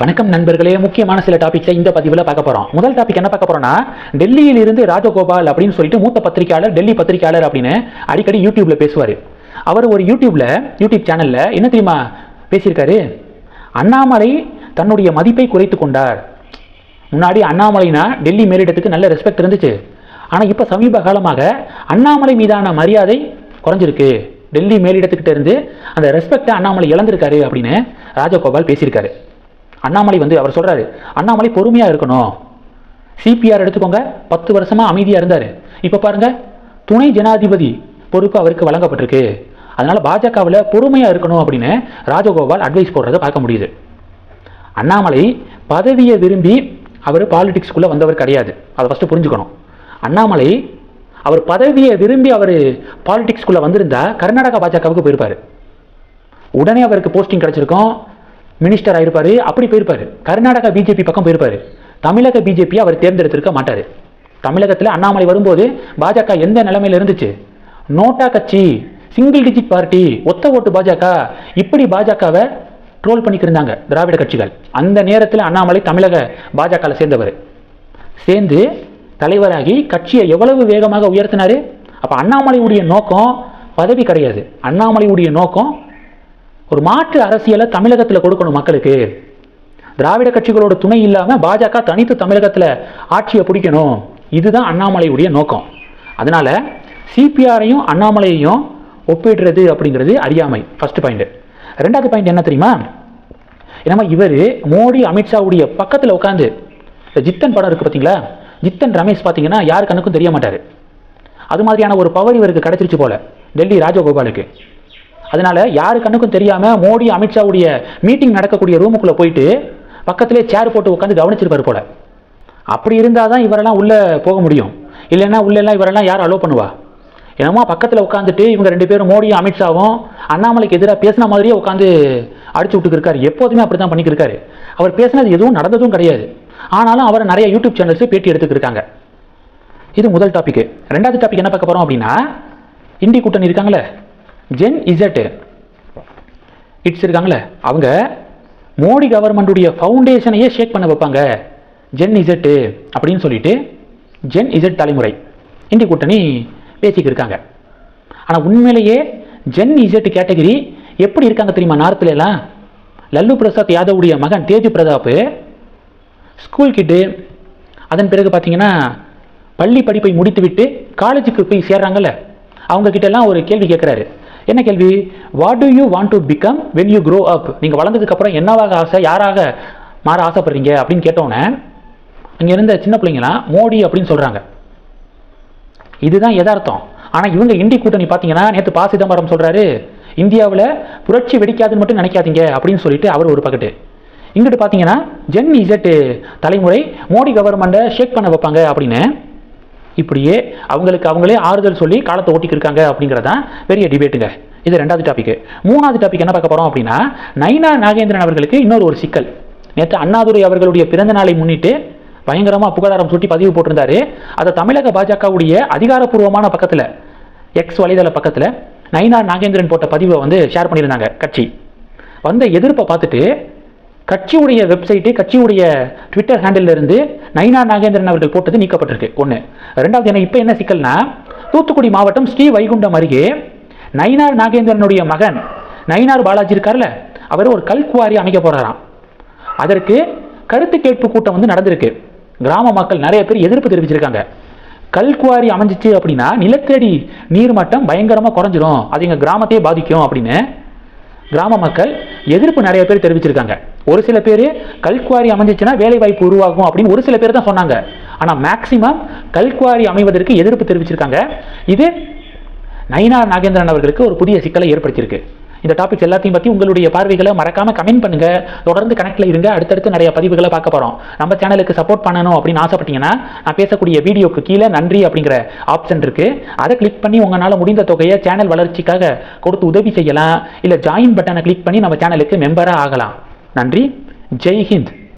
வணக்கம் நண்பர்களே முக்கியமான சில டாபிக்ஸை இந்த பதிவில் பார்க்க போகிறோம் முதல் டாபிக் என்ன பார்க்க போகிறோம்னா டெல்லியில் இருந்து ராஜகோபால் அப்படின்னு சொல்லிட்டு மூத்த பத்திரிகையாளர் டெல்லி பத்திரிகையாளர் அப்படின்னு அடிக்கடி யூடியூப்ல பேசுவார். அவர் ஒரு யூடியூப்ல யூடியூப் சேனல்ல என்ன தெரியுமா பேசியிருக்காரு? அண்ணாமலை தன்னுடைய மதிப்பை குறைத்து கொண்டார். முன்னாடி அண்ணாமலைனா டெல்லி மேலிடத்துக்கு நல்ல ரெஸ்பெக்ட் இருந்துச்சு. ஆனால் இப்போ சமீப காலமாக அண்ணாமலை மீதான மரியாதை குறைஞ்சிருக்கு. டெல்லி மேலிடத்துக்கிட்ட இருந்து அந்த ரெஸ்பெக்டை அண்ணாமலை இழந்திருக்காரு அப்படின்னு ராஜகோபால் பேசியிருக்காரு. அண்ணாமலை வந்து அவர் சொல்கிறாரு அண்ணாமலை பொறுமையாக இருக்கணும். சிபிஆர் எடுத்துக்கோங்க பத்து வருஷமாக அமைதியாக இருந்தார். இப்போ பாருங்க துணை ஜனாதிபதி பொறுப்பு அவருக்கு வழங்கப்பட்டிருக்கு. அதனால் பாஜகவில் பொறுமையாக இருக்கணும் அப்படின்னு ராஜகோபால் அட்வைஸ் போடுறதை பார்க்க முடியுது. அண்ணாமலை பதவியை விரும்பி அவர் பாலிடிக்ஸ்குள்ளே வந்தவர் கிடையாது. அதை ஃபஸ்ட்டு புரிஞ்சுக்கணும். அண்ணாமலை அவர் பதவியை விரும்பி அவர் பாலிடிக்ஸ்குள்ளே வந்திருந்தா கர்நாடகா பாஜகவுக்கு போயிருப்பார். உடனே அவருக்கு போஸ்டிங் கிடச்சிருக்கோம். மினிஸ்டர் ஆயிருப்பாரு அப்படி போயிருப்பாரு. கர்நாடகா பிஜேபி பக்கம் போயிருப்பாரு. தமிழக பிஜேபி அவர் தேர்ந்தெடுத்திருக்க மாட்டார். தமிழகத்தில் அண்ணாமலை வரும்போது பாஜக எந்த நிலைமையில இருந்துச்சு? நோட்டா கட்சி சிங்கிள் டிஜிட் பார்ட்டி ஒத்த ஓட்டு பாஜக இப்படி பாஜகவை ட்ரோல் பண்ணிக்கிருந்தாங்க திராவிட கட்சிகள். அந்த நேரத்தில் அண்ணாமலை தமிழக பாஜகவில் சேர்ந்தவர். சேர்ந்து தலைவராகி கட்சியை எவ்வளவு வேகமாக உயர்த்தினார்? அப்போ அண்ணாமலையுடைய நோக்கம் பதவி கிடையாது. அண்ணாமலையுடைய நோக்கம் ஒரு மாற்று அரசியலை தமிழகத்தில் கொடுக்கணும் மக்களுக்கு. திராவிட கட்சிகளோட துணை இல்லாமல் பாஜக தனித்து தமிழகத்தில் ஆட்சியை பிடிக்கணும். இதுதான் அண்ணாமலையுடைய நோக்கம். அதனால சிபிஆரையும் அண்ணாமலையையும் ஒப்பிடுறது அப்படிங்கிறது அறியாமை. ஃபர்ஸ்ட் பாயிண்ட் ரெண்டாவது பாயிண்ட் என்ன தெரியுமா? என்னமா இவர் மோடி அமித்ஷாவுடைய பக்கத்தில் உட்காந்து இந்த ஜித்தன் படம் இருக்குது பார்த்தீங்களா ஜித்தன் ரமேஷ் பார்த்தீங்கன்னா யாரு கண்ணுக்கும் தெரிய மாட்டார். அது மாதிரியான ஒரு பவர் இவருக்கு கிடைச்சிருச்சு போல. டெல்லி ராஜகோபாலுக்கு. அதனால யாரு கண்ணுக்கும் தெரியாம மோடி அமித்ஷாவுடைய மீட்டிங் நடக்கக்கூடிய ரூமுக்குள்ள போயிட்டு பக்கத்திலே சேர் போட்டு உட்காந்து கவனிச்சிருப்பாரு போல. அப்படி இருந்தால் தான் இவரெல்லாம் உள்ளே போக முடியும். இல்லைன்னா உள்ளெல்லாம் இவரெல்லாம் யார் அலோவ் பண்ணுவா? என்னமோ பக்கத்தில் உட்காந்துட்டு இவங்க ரெண்டு பேரும் மோடியும் அமித்ஷாவும் அண்ணாமலைக்கு எதிராக பேசின மாதிரியே உட்காந்து அடிச்சு விட்டுக்கிருக்காரு எப்போதுமே அப்படி தான் பண்ணிக்கிருக்காரு அவர் பேசினது எதுவும் நடந்ததும் கிடையாது. ஆனாலும் அவர் நிறைய யூடியூப் சேனல்ஸு பேட்டி எடுத்துக்கிருக்காங்க இது முதல் டாபிக் ரெண்டாவது டாபிக் என்ன பார்க்க போகிறோம் அப்படின்னா இந்தி கூட்டணி இருக்காங்களே ஜென் இசட்டு இட்ஸ் இருக்காங்களே அவங்க மோடி கவர்மெண்ட்டுடைய ஃபவுண்டேஷனையே ஷேக் பண்ண வைப்பாங்க. ஜென் இசட்டு அப்படின்னு சொல்லிட்டு ஜென் இசட் தலைமுறை. இந்தி கூட்டணி பேசிக்கிட்டு இருக்காங்க. ஆனால் உண்மையிலேயே ஜென் இசட் கேட்டகரி எப்படி இருக்காங்க தெரியுமா? நார்த்ல லல்லு பிரசாத் யாதவுடைய மகன் தேஜு பிரதாப் ஸ்கூல் கிட்டு அதன் பிறகு பார்த்தீங்கன்னா பள்ளி படிப்பை முடித்துவிட்டு காலேஜுக்கு போய் சேர்றாங்கல்ல. அவங்க கிட்ட ஒரு கேள்வி கேட்குறாரு. என்ன கேள்வி? What do you want to become when you grow up நீங்கள் வளர்ந்ததுக்கப்புறம் என்னவாக ஆசை யாராக மாற ஆசைப்படுறீங்க அப்படின்னு கேட்டோன்னே அங்கே இருந்த சின்ன பிள்ளைங்களாம் மோடி அப்படின்னு சொல்கிறாங்க இதுதான் எதார்த்தம். ஆனால் இவங்க இந்தி கூட்டணி பார்த்தீங்கன்னா நேற்று பா சிதம்பரம் சொல்கிறாரு இந்தியாவில் புரட்சி வெடிக்காதுன்னு மட்டும் நினைக்காதீங்க அப்படின்னு சொல்லிட்டு அவர் ஒரு பக்கெட்டு இங்கிட்டு பார்த்தீங்கன்னா ஜென் இசட்டு தலைமுறை மோடி கவர்மெண்ட்டை ஷேக் பண்ண வைப்பாங்க அப்படின்னு. இப்படியே அவங்களுக்கு அவங்களே ஆறுதல் சொல்லி காலத்தை ஓட்டிக்கிருக்காங்க அப்படிங்கிறதான் பெரிய டிபேட்டுங்க இது ரெண்டாவது டாபிக் மூணாவது டாபிக் என்ன பார்க்க போகிறோம் அப்படின்னா நைனா நாகேந்திரன் அவர்களுக்கு இன்னொரு ஒரு சிக்கல். நேற்று அண்ணாதுரை அவர்களுடைய பிறந்த நாளை முன்னிட்டு பயங்கரமாக புகழாரம் சுட்டி பதிவு போட்டிருந்தாரு. அதை தமிழக பாஜகவுடைய அதிகாரப்பூர்வமான பக்கத்தில் எக்ஸ் வலைதள பக்கத்தில் நைனா நாகேந்திரன் போட்ட பதிவை வந்து ஷேர் பண்ணியிருந்தாங்க கட்சி. வந்த எதிர்ப்பை பார்த்துட்டு கட்சியுடைய வெப்சைட்டு கட்சியுடைய ட்விட்டர் ஹேண்டிலிருந்து நயினா நாகேந்திரன் அவர்கள் போட்டது நீக்கப்பட்டிருக்கு. ஒன்று ரெண்டாவது என்ன இப்போ என்ன சிக்கல்னா தூத்துக்குடி மாவட்டம் ஸ்ரீ வைகுண்டம் அருகே நயினார் நாகேந்திரனுடைய மகன் நயினார் பாலாஜி இருக்கார்ல அவர் ஒரு கல்குவாரி அமைக்க போகிறாராம் அதற்கு கருத்து கேட்பு கூட்டம் வந்து நடந்திருக்கு. கிராம மக்கள் நிறைய பேர் எதிர்ப்பு தெரிவிச்சிருக்காங்க. கல்குவாரி அமைஞ்சிச்சு அப்படின்னா நிலத்தடி நீர்மட்டம் பயங்கரமாக குறைஞ்சிரும். அது எங்கள் கிராமத்தையே பாதிக்கும் அப்படின்னு கிராம மக்கள் எதிர்ப்பு நிறைய பேர் தெரிவிச்சிருக்காங்க. ஒரு சில பேர் கல்குவாரி அமைஞ்சிச்சுன்னா வேலை வாய்ப்பு உருவாகும் அப்படின்னு ஒரு சில பேர் தான் சொன்னாங்க. ஆனால் மேக்சிமம் கல்குவாரி அமைவதற்கு எதிர்ப்பு தெரிவிச்சிருக்காங்க. இது நயினா நாகேந்திரன் அவர்களுக்கு ஒரு புதிய சிக்கலை ஏற்படுத்தியிருக்கு. இந்த டாபிக்ஸ் எல்லாத்தையும் பற்றி உங்களுடைய பார்வைகளை மறக்காம கமெண்ட் பண்ணுங்க. தொடர்ந்து கனெக்டில் இருங்க. அடுத்தடுத்து நிறைய பதிவுகளை பார்க்க போகிறோம் நம்ம சேனலுக்கு சப்போர்ட் பண்ணணும் அப்படின்னு ஆசைப்பட்டீங்கன்னா நான் பேசக்கூடிய வீடியோக்கு கீழே நன்றி அப்படிங்கிற ஆப்ஷன் இருக்கு. அதை கிளிக் பண்ணி உங்களால் முடிந்த தொகையை சேனல் வளர்ச்சிக்காக கொடுத்து உதவி செய்யலாம். இல்லை ஜாயின் பட்டனை கிளிக் பண்ணி நம்ம சேனலுக்கு மெம்பராக ஆகலாம். நன்றி ஜெய் ஹிந்த்